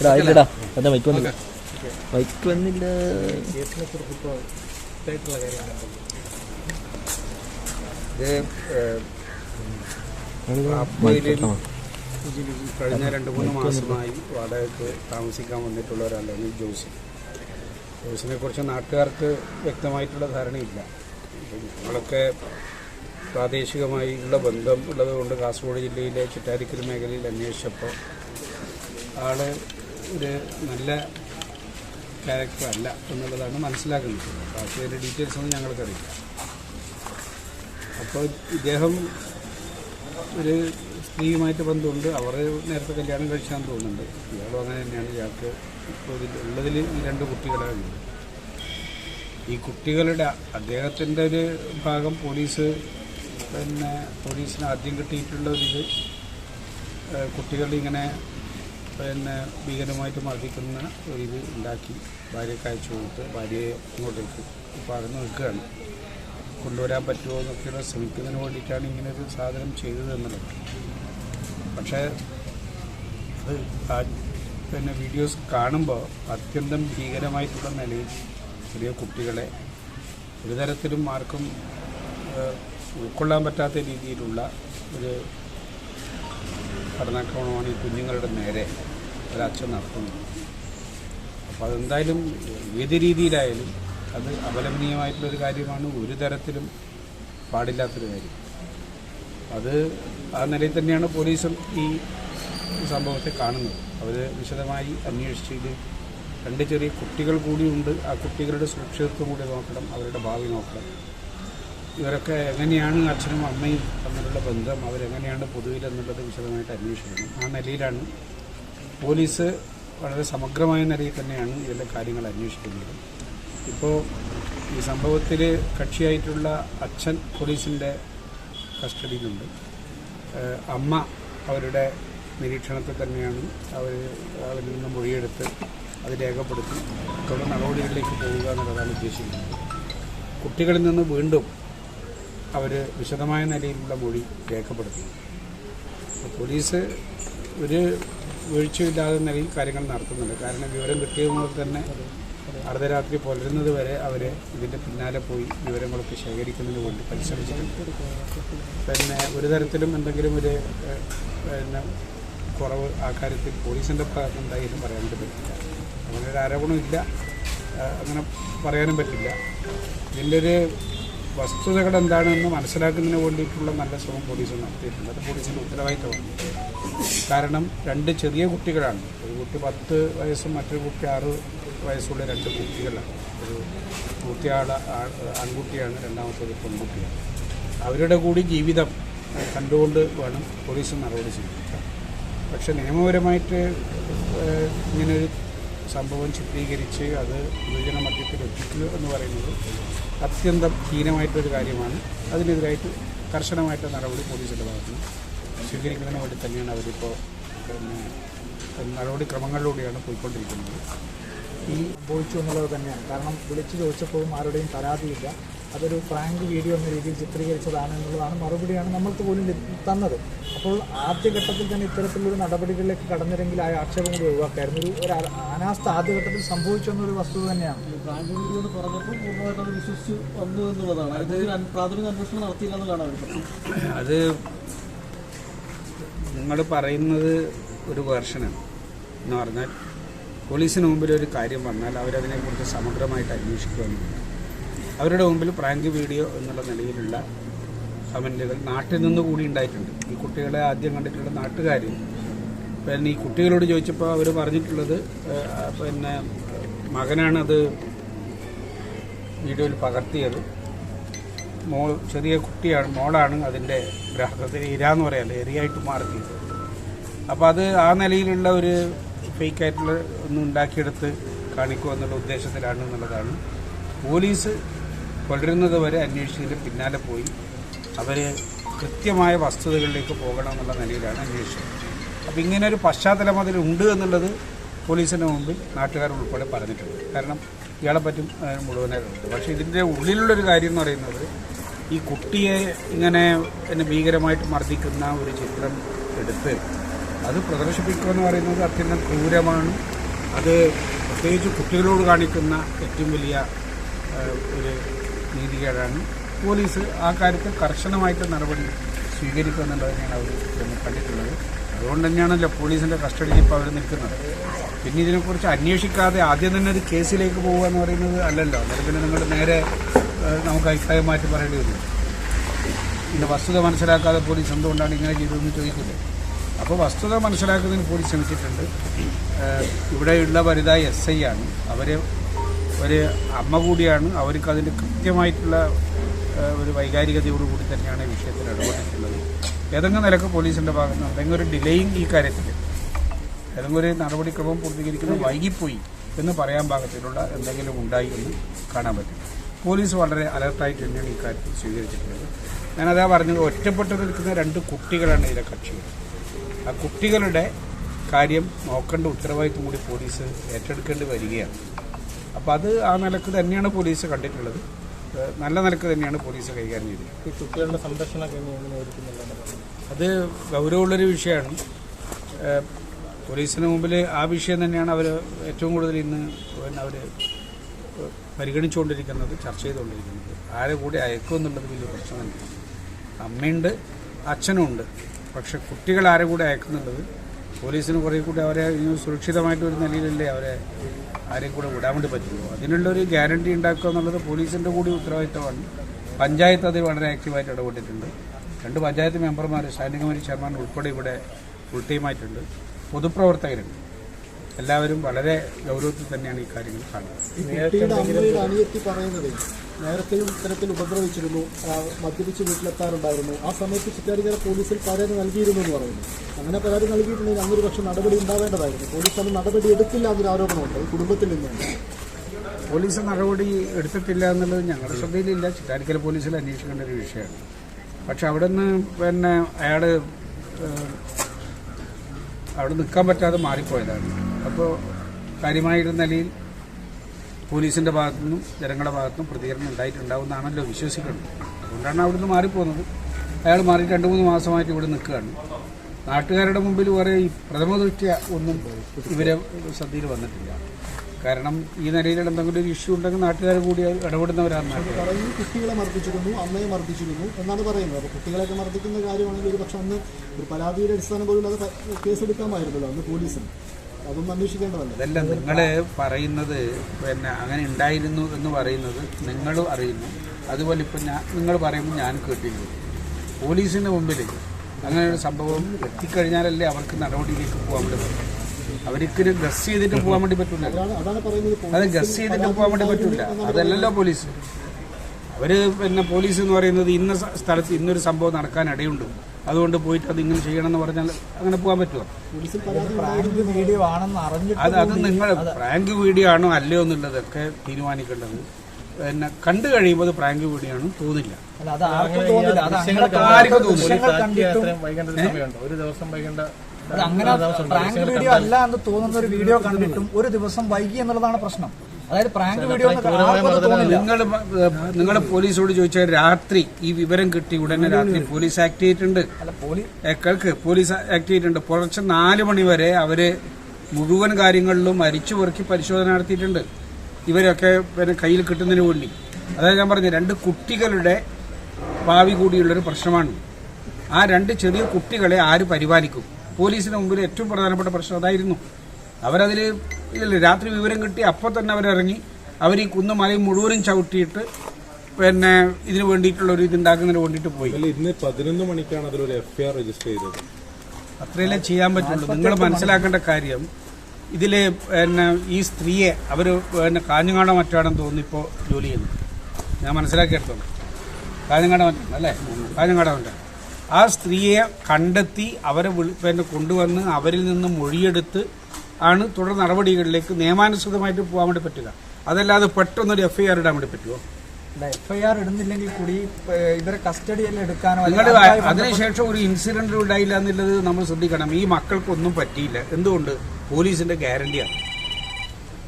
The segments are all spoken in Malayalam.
എടാ ഇല്ലടാ എന്താ മൈക്ക് വന്നില്ല. മൈക്ക് വന്നില്ല. ഇത് കഴിഞ്ഞ രണ്ട് മൂന്ന് മാസമായി വാടകയ്ക്ക് താമസിക്കാൻ വന്നിട്ടുള്ള ഒരാളാണ് ജോസ്. ജോസിനെ കുറിച്ച് നാട്ടുകാർക്ക് വ്യക്തമായിട്ടുള്ള ധാരണയില്ല. ഞങ്ങളൊക്കെ പ്രാദേശികമായി ഉള്ള ബന്ധം ഉള്ളതുകൊണ്ട് കാസർഗോഡ് ജില്ലയിലെ ചിറ്റാരിക്കൽ മേഖലയിൽ അന്വേഷിച്ചപ്പോൾ ആൾ ഒരു നല്ല ക്യാരക്ടർ അല്ല എന്നുള്ളതാണ് മനസ്സിലാക്കുന്നത്. ബാക്കി അതിന്റെ ഡീറ്റെയിൽസ് ഒന്നും ഞങ്ങൾക്കറിയില്ല. അപ്പോൾ ഇദ്ദേഹം ഒരു സ്ത്രീയുമായിട്ട് ബന്ധമുണ്ട്. അവരെ നേരത്തെ കല്യാണം കഴിച്ചാന്ന് തോന്നുന്നുണ്ട്. ഇയാളും അങ്ങനെ തന്നെയാണ്. ഇയാൾക്ക് ഇപ്പോൾ ഇതിൽ ഉള്ളതിൽ രണ്ട് കുട്ടികളാണ്. ഈ കുട്ടികളുടെ അദ്ദേഹത്തിന്റെ ഒരു ഭാഗം പോലീസ് പിന്നെ പോലീസിന് ആദ്യം കിട്ടിയിട്ടുള്ള ഒരിത് കുട്ടികളിങ്ങനെ പിന്നെ ഭീകരമായിട്ട് മർദ്ദിക്കുന്ന ഒരിത് ഉണ്ടാക്കി ഭാര്യയ്ക്ക് അയച്ചു കൊടുത്ത് ഭാര്യയെ ഇങ്ങോട്ടേക്ക് അകന്ന് നിൽക്കുകയാണ്. കൊണ്ടുവരാൻ പറ്റുമോ എന്നൊക്കെയുള്ള ശ്രമിക്കുന്നതിന് വേണ്ടിയിട്ടാണ് ഇങ്ങനെ ഒരു സാധനം ചെയ്തത് എന്നുള്ളത് പക്ഷേ അത് പിന്നെ വീഡിയോസ് കാണുമ്പോൾ അത്യന്തം ഭീകരമായിട്ടുള്ള നിലയിൽ ചെറിയ കുട്ടികളെ ഒരു തരത്തിലും ആർക്കും ഉൾക്കൊള്ളാൻ പറ്റാത്ത രീതിയിലുള്ള ഒരു പഠനാക്രമണമാണ് ഈ കുഞ്ഞുങ്ങളുടെ നേരെ ഒരച്ഛൻ നടത്തുന്നത്. അപ്പോൾ അതെന്തായാലും ഏത് രീതിയിലായാലും അത് അപലപനീയമായിട്ടുള്ളൊരു കാര്യമാണ്. ഒരു തരത്തിലും പാടില്ലാത്തൊരു കാര്യം. അത് ആ നിലയിൽ തന്നെയാണ് പോലീസും ഈ സംഭവത്തെ കാണുന്നത്. അവർ വിശദമായി അന്വേഷിച്ച് ഇത് രണ്ട് ചെറിയ കുട്ടികൾ കൂടിയുണ്ട് ആ കുട്ടികളുടെ സുരക്ഷിതത്വം കൂടി നോക്കണം അവരുടെ ഭാവി നോക്കണം. ഇവരൊക്കെ എങ്ങനെയാണ് അച്ഛനും അമ്മയും തമ്മിലുള്ള ബന്ധം അവരെങ്ങനെയാണ് പൊതുവിൽ എന്നുള്ളത് വിശദമായിട്ട് അന്വേഷിക്കണം. ആ നിലയിലാണ് പോലീസ് വളരെ സമഗ്രമായ നിലയിൽ തന്നെയാണ് ഇതിലെ കാര്യങ്ങൾ അന്വേഷിക്കുന്നത്. ഇപ്പോൾ ഈ സംഭവത്തിൽ കക്ഷിയായിട്ടുള്ള അച്ഛൻ പോലീസിന്റെ കസ്റ്റഡിയിലുണ്ട്. അമ്മ അവരുടെ നിരീക്ഷണത്തിൽ തന്നെയാണ് അവർ അവരിൽ നിന്ന് മൊഴിയെടുത്ത് അത് രേഖപ്പെടുത്തി തുടർ നടപടികളിലേക്ക് പോവുക എന്നുള്ളതാണ് ഉദ്ദേശിക്കുന്നത്. കുട്ടികളിൽ നിന്ന് വീണ്ടും അവർ വിശദമായ നിലയിലുള്ള മൊഴി രേഖപ്പെടുത്തി. പോലീസ് ഒരു വീഴ്ചയില്ലാതെ നിലയിൽ കാര്യങ്ങൾ നടത്തുന്നുണ്ട്. കാരണം വിവരം കിട്ടിയതുപോലെ തന്നെ അർദ്ധരാത്രി പുലരുന്നത് വരെ അവർ ഇതിന്റെ പിന്നാലെ പോയി വിവരങ്ങളൊക്കെ ശേഖരിക്കുന്നതിന് വേണ്ടി പരിശ്രമിച്ചിട്ടുണ്ട്. പിന്നെ ഒരു തരത്തിലും എന്തെങ്കിലും ഒരു പിന്നെ കുറവ് ആ കാര്യത്തിൽ പോലീസിന്റെ ഭാഗത്ത് എന്തായാലും പറയാനായിട്ട് പറ്റില്ല. അങ്ങനെ ഒരു ആരോപണം ഇല്ല. അങ്ങനെ പറയാനും പറ്റില്ല. ഇതിന്റെ ഒരു വസ്തുതകൾ എന്താണെന്ന് മനസ്സിലാക്കുന്നതിന് വേണ്ടിയിട്ടുള്ള നല്ല ശ്രമം പോലീസ് നടത്തിയിട്ടുണ്ട്. അത് പോലീസിന്റെ ഉത്തരവാദിത്തമാണ്. കാരണം രണ്ട് ചെറിയ കുട്ടികളാണ്. ഒരു കുട്ടി പത്ത് വയസ്സും മറ്റൊരു കുട്ടി ആറ് വയസ്സുള്ള രണ്ട് കുട്ടികളാണ്. ഒരു മൂത്തയാൾ ആൺകുട്ടിയാണ് രണ്ടാമത്തേത് പെൺകുട്ടിയാണ്. അവരുടെ കൂടി ജീവിതം കണ്ടുകൊണ്ട് വേണം പോലീസ് നടപടി സ്വീകരിക്കാൻ. പക്ഷെ നിയമപരമായിട്ട് ഇങ്ങനൊരു സംഭവം ചിത്രീകരിച്ച് അത് യുവജന മധ്യത്തിൽ എത്തിക്കുക എന്ന് പറയുന്നത് അത്യന്തം ഹീനമായിട്ടൊരു കാര്യമാണ്. അതിനെതിരായിട്ട് കർശനമായിട്ട് നടപടി പോലീസിന്റെ ഭാഗത്ത് നിന്ന് സ്വീകരിക്കുന്നതിന് വേണ്ടി തന്നെയാണ് അവരിപ്പോൾ നടപടിക്രമങ്ങളിലൂടെയാണ് പോയിക്കൊണ്ടിരിക്കുന്നത്. ഈ സംഭവിച്ചു എന്നുള്ളത് തന്നെയാണ്. കാരണം വിളിച്ചു ചോദിച്ചപ്പോഴും ആരുടെയും പരാതിയില്ല. അതൊരു ഫ്രാങ്ക് വീഡിയോ എന്ന രീതിയിൽ ചിത്രീകരിച്ചതാണ് എന്നുള്ളതാണ് മറുപടിയാണ് നമ്മൾക്ക് പോലും തന്നത്. അപ്പോൾ ആദ്യഘട്ടത്തിൽ തന്നെ ഇത്തരത്തിലൊരു നടപടികളിലേക്ക് കടന്നില്ലെങ്കിൽ ആ ആക്ഷേപം കൂടി ഒഴിവാക്കായിരുന്നു. ഒരു ഒരു അനാസ്ഥ ആദ്യഘട്ടത്തിൽ സംഭവിച്ചു എന്നൊരു വസ്തുത തന്നെയാണ്. എന്ന് പറഞ്ഞപ്പോൾ പൂർണമായിട്ട് അത് വിശ്വസിച്ച് വന്നു എന്നുള്ളതാണ്. അതിന് അൻ- പ്രാഥമിക അന്വേഷണം നടത്തിയില്ല എന്നുള്ളതാണ് അത് നിങ്ങൾ പറയുന്നത് ഒരു വേർഷനാണ്. എന്ന് പറഞ്ഞാൽ പോലീസിന് മുമ്പിൽ ഒരു കാര്യം വന്നാൽ അവരതിനെക്കുറിച്ച് സമഗ്രമായിട്ട് അന്വേഷിക്കുകയെന്നുണ്ട് അവരുടെ മുമ്പിൽ പ്രാങ്ക് വീഡിയോ എന്നുള്ള നിലയിലുള്ള കമന്റുകൾ നാട്ടിൽ നിന്ന് കൂടി ഉണ്ടായിട്ടുണ്ട്. ഈ കുട്ടികളെ ആദ്യം കണ്ടിട്ടുള്ള നാട്ടുകാർ പിന്നെ ഈ കുട്ടികളോട് ചോദിച്ചപ്പോൾ അവർ പറഞ്ഞിട്ടുള്ളത് പിന്നെ മകനാണത് വീഡിയോയിൽ പകർത്തിയത്. മോൾ ചെറിയ കുട്ടിയാണ് മോളാണ് അതിന്റെ ഗ്രാഹകത്തിന് ഇര എന്ന് പറയാല്ലേ എറിയായിട്ട് മാറിയത്. അപ്പോൾ അത് ആ നിലയിലുള്ള ഒരു ഫേക്ക് ആയിട്ടുള്ള ഒന്നും ഉണ്ടാക്കിയെടുത്ത് കാണിക്കുക എന്നുള്ള ഉദ്ദേശത്തിലാണ് എന്നുള്ളതാണ്. പോലീസ് വളരുന്നത് വരെ അന്വേഷിച്ചതിന്റെ പിന്നാലെ പോയി. അവർ കൃത്യമായ വസ്തുതകളിലേക്ക് പോകണം എന്നുള്ള നിലയിലാണ് അന്വേഷിച്ചത്. അപ്പോൾ ഇങ്ങനെ ഒരു പശ്ചാത്തലം ഉണ്ട് എന്നുള്ളത് പോലീസിന്റെ മുമ്പിൽ നാട്ടുകാർ ഉൾപ്പെടെ പറഞ്ഞിട്ടുണ്ട്. കാരണം ഇയാളെ പറ്റും മുഴുവനായിട്ടുണ്ട് പക്ഷേ ഇതിന്റെ ഉള്ളിലുള്ളൊരു കാര്യം എന്ന് പറയുന്നത് ഈ കുട്ടിയെ ഇങ്ങനെ ഭീകരമായിട്ട് മർദ്ദിക്കുന്ന ഒരു ചിത്രം എടുത്ത് അത് പ്രദർശിപ്പിക്കുക എന്ന് പറയുന്നത് അത്യന്തം ക്രൂരമാണ്. അത് പ്രത്യേകിച്ച് കുട്ടികളോട് കാണിക്കുന്ന ഏറ്റവും വലിയ ഒരു നീതികേടാണ്. പോലീസ് ആ കാര്യത്തിൽ കർശനമായിട്ട് നടപടി സ്വീകരിക്കുക എന്നുള്ളത് തന്നെയാണ് അവർ കണ്ടിട്ടുള്ളത്. അതുകൊണ്ട് തന്നെയാണല്ലോ പോലീസിന്റെ കസ്റ്റഡിയിൽ ഇപ്പോൾ അവർ നിൽക്കുന്നത്. പിന്നെ ഇതിനെക്കുറിച്ച് അന്വേഷിക്കാതെ ആദ്യം തന്നെ ഒരു കേസിലേക്ക് പോകുക എന്ന് പറയുന്നത് അല്ലല്ലോ. അന്നേരം പിന്നെ നിങ്ങൾ നേരെ നമുക്ക് അഭിപ്രായം മാറ്റി പറയേണ്ടി വരും. ഇതിന്റെ വസ്തുത മനസ്സിലാക്കാതെ പോലീസ് എന്തുകൊണ്ടാണ് ഇങ്ങനെ ചെയ്തതെന്ന് ചോദിക്കില്ലേ? അപ്പോൾ വസ്തുത മനസ്സിലാക്കുന്നതിന് പോലീസ് ശ്രമിച്ചിട്ടുണ്ട്. ഇവിടെയുള്ള വനിത എസ് ഐ ആണ്. അവർ ഒരു അമ്മ കൂടിയാണ്. അവർക്ക് അതിന്റെ കൃത്യമായിട്ടുള്ള ഒരു വൈകാരികതയോടുകൂടി തന്നെയാണ് ഈ വിഷയത്തിൽ ഇടപെട്ടിട്ടുള്ളത്. ഏതെങ്കിലും നിലയ്ക്ക് പോലീസിന്റെ ഭാഗത്ത് നിന്ന് എന്തെങ്കിലും ഒരു ഡിലേയും ഈ കാര്യത്തിൽ ഏതെങ്കിലും ഒരു നടപടിക്രമം പൂർത്തീകരിക്കുന്നത് വൈകിപ്പോയി എന്ന് പറയാൻ പാകത്തിലുള്ള എന്തെങ്കിലും ഉണ്ടായി എന്ന് കാണാൻ പറ്റും. പോലീസ് വളരെ അലർട്ടായിട്ട് തന്നെയാണ് ഈ കാര്യത്തിൽ സ്വീകരിച്ചിട്ടുള്ളത്. ഞാനതാ പറഞ്ഞത് ഒറ്റപ്പെട്ട് നിൽക്കുന്ന രണ്ട് കുട്ടികളാണ് ഇതിലെ കക്ഷികൾ. ആ കുട്ടികളുടെ കാര്യം നോക്കേണ്ട ഉത്തരവാദിത്വം കൂടി പോലീസ് ഏറ്റെടുക്കേണ്ടി വരികയാണ്. അപ്പോൾ അത് ആ നിലയ്ക്ക് തന്നെയാണ് പോലീസ് കണ്ടിട്ടുള്ളത്. നല്ല നിലയ്ക്ക് തന്നെയാണ് പോലീസ് കൈകാര്യം ചെയ്തത്. ഈ കുട്ടികളുടെ ഒരുക്കുന്നുള്ളത് അത് ഗൗരവമുള്ളൊരു വിഷയമാണ്. പോലീസിന് മുമ്പിൽ ആ വിഷയം തന്നെയാണ് അവർ ഏറ്റവും കൂടുതൽ ഇന്ന് അവർ പരിഗണിച്ചുകൊണ്ടിരിക്കുന്നത് ചർച്ച ചെയ്തുകൊണ്ടിരിക്കുന്നത്. ആരെ കൂടി അയക്കുമെന്നുള്ളത് വലിയ പ്രശ്നം തന്നെയാണ് അമ്മയുണ്ട് അച്ഛനും ഉണ്ട് പക്ഷെ കുട്ടികൾ ആരെ കൂടെ അയക്കുന്നുള്ളത്? പോലീസിന് കുറേ കൂടി അവരെ സുരക്ഷിതമായിട്ട് ഒരു നിലയിലല്ലേ അവരെ ആരെയും കൂടെ വിടാൻ വേണ്ടി പറ്റുള്ളൂ. അതിനുള്ളൊരു ഗ്യാരണ്ടി ഉണ്ടാക്കുക എന്നുള്ളത് പോലീസിന്റെ കൂടി ഉത്തരവാദിത്തമാണ്. പഞ്ചായത്ത് അതിൽ വളരെ ആക്റ്റീവായിട്ട് ഇടപെട്ടിട്ടുണ്ട്. രണ്ട് പഞ്ചായത്ത് മെമ്പർമാർ സ്റ്റാൻഡിംഗ് കമ്മിറ്റി ചെയർമാൻ ഉൾപ്പെടെ ഇവിടെ ഫുൾ ടീമായിട്ടുണ്ട് പൊതുപ്രവർത്തകരുണ്ട്. എല്ലാവരും വളരെ ഗൗരവത്തിൽ തന്നെയാണ് ഈ കാര്യങ്ങൾ കാണുന്നത്. പറയുന്നത് നേരത്തെയും ഇത്തരത്തിൽ ഉപദ്രവിച്ചിരുന്നു മദ്യപിച്ച് വീട്ടിലെത്താറുണ്ടായിരുന്നു. ആ സമയത്ത് ചിറ്റാരിക്കര പോലീസിൽ പരാതി നൽകിയിരുന്നു എന്ന് പറയുന്നു. അങ്ങനെ പരാതി നൽകിയിട്ടുണ്ടെങ്കിൽ അന്നൊരു പക്ഷേ നടപടി ഉണ്ടാവേണ്ടതായിരുന്നു. പോലീസ് അത് നടപടി എടുത്തില്ല എന്നൊരു ആരോപണമുണ്ട്. കുടുംബത്തിൽ നിന്നുണ്ട് പോലീസ് നടപടി എടുത്തിട്ടില്ല എന്നുള്ളത് ഞങ്ങളുടെ ശ്രദ്ധയിലില്ല. ചിറ്റാരിക്കര പോലീസിൽ അന്വേഷിക്കേണ്ട ഒരു വിഷയമാണ്. പക്ഷെ അവിടെ നിന്ന് പിന്നെ അയാൾ അവിടെ നിൽക്കാൻ പറ്റാതെ മാറിപ്പോയതാണ്. അപ്പോൾ കാര്യമായൊരു നിലയിൽ പോലീസിന്റെ ഭാഗത്തു നിന്നും ജനങ്ങളുടെ ഭാഗത്തു നിന്നും പ്രതികരണം ഉണ്ടായിട്ടുണ്ടാവുമെന്നാണല്ലോ വിശ്വസിക്കുന്നത്. അതുകൊണ്ടാണ് അവിടുന്ന് മാറിപ്പോകുന്നത്. അയാൾ മാറി രണ്ട് മൂന്ന് മാസമായിട്ട് ഇവിടെ നിൽക്കുകയാണ്. നാട്ടുകാരുടെ മുമ്പിൽ കുറേ ഈ പ്രഥമ ദൃഷ്ടിയ ഒന്നും ഇവരെ ശ്രദ്ധയിൽ വന്നിട്ടില്ല. കാരണം ഈ നിലയിൽ എന്തെങ്കിലും ഒരു ഇഷ്യൂ ഉണ്ടെങ്കിൽ നാട്ടുകാർ കൂടി ഇടപെടുന്നവരാണ് നാട്ടുകാർ. കുട്ടികളെ മർദ്ദിച്ചിരുന്നു അമ്മയെ മർദ്ദിച്ചിരുന്നു എന്നാണ് പറയുന്നത്. അപ്പോൾ കുട്ടികളെയൊക്കെ മർദ്ദിക്കുന്ന കാര്യമാണെങ്കിൽ ഒരു പക്ഷെ അന്ന് ഒരു പരാതിയുടെ അടിസ്ഥാനം പോലും അത് കേസെടുക്കാമായിരുന്നല്ലോ അന്ന് പോലീസിന്. അതല്ല നിങ്ങൾ പറയുന്നത് പിന്നെ അങ്ങനെ ഉണ്ടായിരുന്നു എന്ന് പറയുന്നത് നിങ്ങളും അറിയുന്നു. അതുപോലെ ഇപ്പം ഞാൻ നിങ്ങൾ പറയുമ്പോൾ ഞാൻ കേട്ടിരുന്നു. പോലീസിന്റെ മുമ്പിൽ അങ്ങനെയൊരു ഒരു സംഭവം എത്തിക്കഴിഞ്ഞാലല്ലേ അവർക്ക് നടപടിയിലേക്ക് പോകാൻ വേണ്ടി പറ്റും. അവർക്ക് ഗസ് ചെയ്തിട്ട് പോകാൻ വേണ്ടി പറ്റില്ല അത് ഗസ് ചെയ്തിട്ട് പോകാൻ വേണ്ടി പറ്റില്ല അതല്ലല്ലോ പോലീസ്. അവർ പിന്നെ പോലീസ് എന്ന് പറയുന്നത് ഇന്ന സ്ഥലത്ത് ഇന്നൊരു സംഭവം നടക്കാൻ ഇടയുണ്ട്. അതുകൊണ്ട് പോയിട്ട് അത് ഇങ്ങനെ ചെയ്യണം എന്ന് പറഞ്ഞാൽ അങ്ങനെ പോകാൻ പറ്റുമോ പോലീസിൽ പ്രാങ്ക് വീഡിയോ ആണെന്ന് അറിഞ്ഞിട്ട് അത് അത് നിങ്ങൾ പ്രാങ്ക് വീഡിയോ ആണോ അല്ലയോ എന്നുള്ളതൊക്കെ തീരുമാനിക്കേണ്ടത്. പിന്നെ കണ്ടു കഴിയുമ്പോൾ അത് പ്രാങ്ക് വീഡിയോ ആണെന്ന് തോന്നില്ല. അല്ല അത് ആർക്കും തോന്നില്ല. ഒരു ദിവസം വൈകേണ്ട അങ്ങനെ പ്രാങ്ക് വീഡിയോ അല്ല എന്ന് തോന്നുന്ന ഒരു വീഡിയോ കണ്ടിട്ടും ഒരു ദിവസം വൈകി എന്നുള്ളതാണ് പ്രശ്നം. അതായത് പ്രാങ്ക് വീഡിയോ നിങ്ങൾ നിങ്ങൾ പോലീസോട് ചോദിച്ചാൽ രാത്രി ഈ വിവരം കിട്ടി ഉടനെ രാത്രി പോലീസ് ആക്ട് ചെയ്തിട്ടുണ്ട്. അല്ല പോലീസ് ഏ, കേൾക്ക് പോലീസ് ആക്ട് ചെയ്തിട്ടുണ്ട്. പുലർച്ചെ നാല് മണി വരെ അവർ മുഴുവൻ കാര്യങ്ങളിലും അരിച്ചു പെറുക്കി പരിശോധന നടത്തിയിട്ടുണ്ട്. ഇവരൊക്കെ പിന്നെ കയ്യിൽ കിട്ടുന്നതിന് വേണ്ടി. അതായത് ഞാൻ പറഞ്ഞു രണ്ട് കുട്ടികളുടെ ഭാവി കൂടിയുള്ളൊരു പ്രശ്നമാണ്. ആ രണ്ട് ചെറിയ കുട്ടികളെ ആര് പരിപാലിക്കും? പോലീസിന് മുമ്പിൽ ഏറ്റവും പ്രധാനപ്പെട്ട പ്രശ്നം അതായിരുന്നു. അവരതിൽ ഇല്ലല്ലേ രാത്രി വിവരം കിട്ടി അപ്പോൾ തന്നെ അവരിറങ്ങി. അവർ ഈ കുന്നും മലയും മുഴുവനും ചവിട്ടിയിട്ട് പിന്നെ ഇതിന് വേണ്ടിയിട്ടുള്ള ഒരു ഇതുണ്ടാക്കുന്നതിന് വേണ്ടിയിട്ട് പോയി. അല്ല ഇന്ന് പതിനൊന്ന് മണിക്കാണ് അതിലൊരു എഫ് ഐ ആർ രജിസ്റ്റർ ചെയ്തത്. അത്രയല്ലേ ചെയ്യാൻ പറ്റുള്ളൂ. നിങ്ങൾ മനസ്സിലാക്കേണ്ട കാര്യം ഇതിൽ പിന്നെ ഈ സ്ത്രീയെ അവർ പിന്നെ കാഞ്ഞങ്ങാടോ മറ്റാണെന്ന് തോന്നുന്നു ഇപ്പോൾ ജോലി ചെയ്യുന്നു. ഞാൻ മനസ്സിലാക്കിയെടുത്തോളൂ. കാഞ്ഞങ്ങാട മറ്റാണ് അല്ലേ? കാഞ്ഞങ്ങാട മറ്റാണ് ആ സ്ത്രീയെ കണ്ടെത്തി അവരെ വിളി പിന്നെ കൊണ്ടുവന്ന് അവരിൽ നിന്ന് മൊഴിയെടുത്ത് ആണ് തുടർ നടപടികളിലേക്ക് നിയമാനുസൃതമായിട്ട് പോകാൻ വേണ്ടി പറ്റുക. അതല്ലാതെ പെട്ടെന്നൊരു എഫ് ഐ ആർ ഇടാൻ വേണ്ടി പറ്റുമോ എഫ്ഐആർ ഇടുന്നില്ലെങ്കിൽ കൂടി ഇവരെ കസ്റ്റഡിയിൽ എടുക്കാനോ അതിനുശേഷം ഒരു ഇൻസിഡന്റ് ഉണ്ടായില്ല എന്നുള്ളത് നമ്മൾ ശ്രദ്ധിക്കണം. ഈ മക്കൾക്കൊന്നും പറ്റിയില്ല. എന്തുകൊണ്ട്? പോലീസിന്റെ ഗ്യാരണ്ടിയാണ്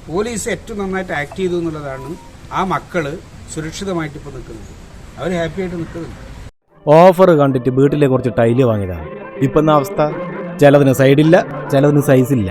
പോലീസ് ഏറ്റവും നന്നായിട്ട് ആക്ട് ചെയ്തു എന്നുള്ളതാണ് ആ മക്കൾ സുരക്ഷിതമായിട്ട് ഇപ്പോൾ നിൽക്കുന്നത്. അവർ ഹാപ്പി ആയിട്ട് നിൽക്കുന്നുണ്ട്. ഓഫർ കണ്ടിട്ട് വീട്ടിലെ കുറച്ച് ടൈൽ വാങ്ങിയതാണ്. ഇപ്പം അവസ്ഥ? ചിലതിന് സൈഡില്ല ചിലതിന് സൈസില്ല